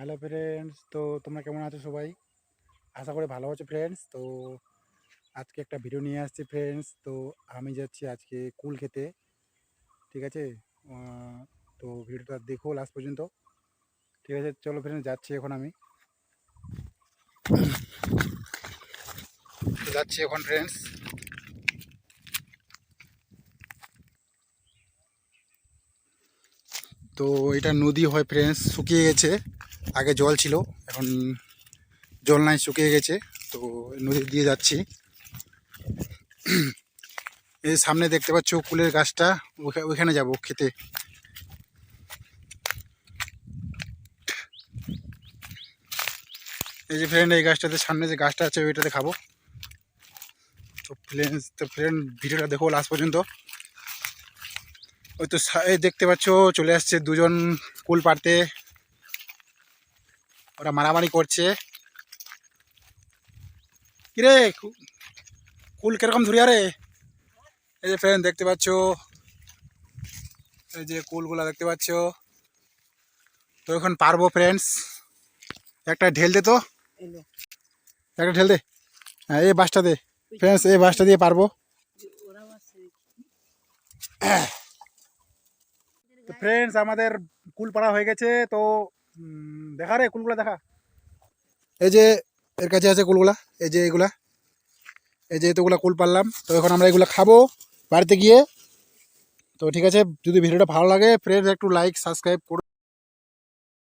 Hello friends তো তোমরা কেমন আছো সবাই? আশা করি ভালো আছো ফ্রেন্ডস তো আজকে একটা ভিডিও নিয়ে আসছি ফ্রেন্ডস তো আমি যাচ্ছি আজকে কুল খেতে, ঠিক আছে? তো ভিডিওটা দেখো লাস্ট পর্যন্ত, ঠিক আছে? চলো ফ্রেন্ডস যাচ্ছি এখন আমি। যাচ্ছি এখন ফ্রেন্ডস তো এটা নদী হয় ফ্রেন্ডস শুকিয়ে গেছে। আগে জল ছিল, এখন জল নাই, শুকিয়ে গেছে, তো নদী দিয়ে যাচ্ছি। এই সামনে দেখতে পাচ্ছ কুলের গাছটা ওইখানে যাব খেতে। এই যে ফ্রেন্ড এই গাছটাতে সামনে যে গাছটা আছে, ওইটাতে খাব। তো ফ্রেন্ড তো ফ্রেন্ড ভিডিওটা দেখো লাস্ট পর্যন্ত। ওই তো এই দেখতে পাচ্ছ, চলে আসছে দুজন কুল পাড়তে। ওরা মারামারি করছে। কিরে কুল কীরকম ধরিয়া রে? এই যে ফ্রেন্ড দেখতে পাচ্ছ। এই যে কুলগুলা দেখতে পাচ্ছ। তো এখন পারব ফ্রেন্ডস একটা ঢেল দে তো। একটা ঢেল দে। হ্যাঁ এই বাসটা দে। ফ্রেন্ডস এই বাসটা দিয়ে পারব। তো ফ্রেন্ডস আমাদের কুল পাড়া হয়ে গেছে তো দেখা রে কুলগুলা দেখা? এই যে, এর কাছে আছে কুলগুলা এই যে এগুলা। এই যে এতগুলা কুল পারলাম। তো এখন আমরা এগুলা খাব বাড়িতে গিয়ে। তো ঠিক আছে, যদি ভিডিওটা ভালো লাগে ফ্রেন্ডস একটু লাইক সাবস্ক্রাইব করো।